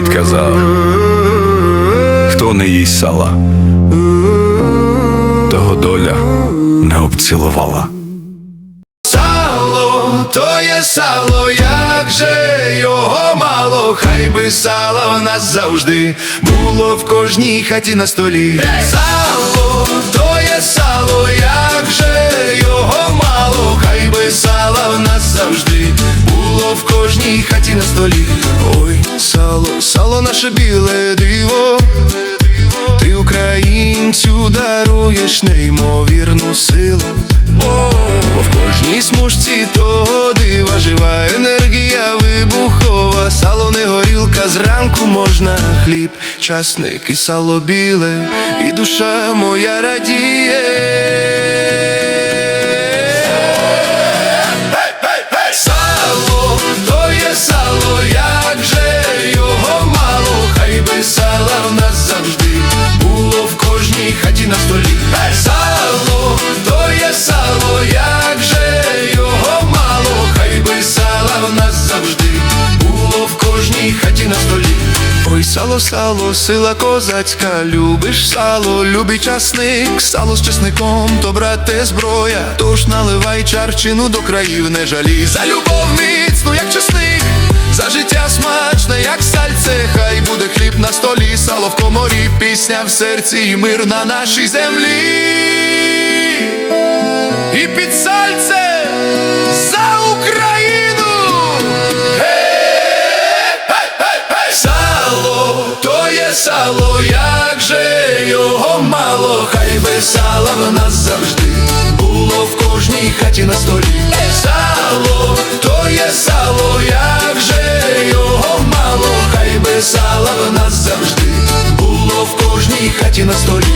Дід казав, хто не їсть сала, того доля не обцілувала. Сало, то є сало, як же його мало, хай би сало в нас завжди було в кожній хаті на столі. Сало, то є сало, як же хаті на столі. Ой, сало, сало наше біле диво. Ти українцю даруєш неймовірну силу. О, бо в кожній смужці того дива жива енергія вибухова, сало не горілка, зранку можна хліб, часник і сало біле, і душа моя радіє. Сало, сало, сила козацька, любиш сало, любий часник, сало з чесником, то брате зброя, тож наливай чарчину до країв, не жалій за любов міцну, як чесник, за життя смачне, як сальце, хай буде хліб на столі, сало в коморі, пісня в серці. І мир на нашій землі. Є сало, як же його мало, хай би сала в нас завжди було в кожній хаті на столі. Сало, то є сало, як же його мало, хай би сала в нас завжди було в кожній хаті на столі.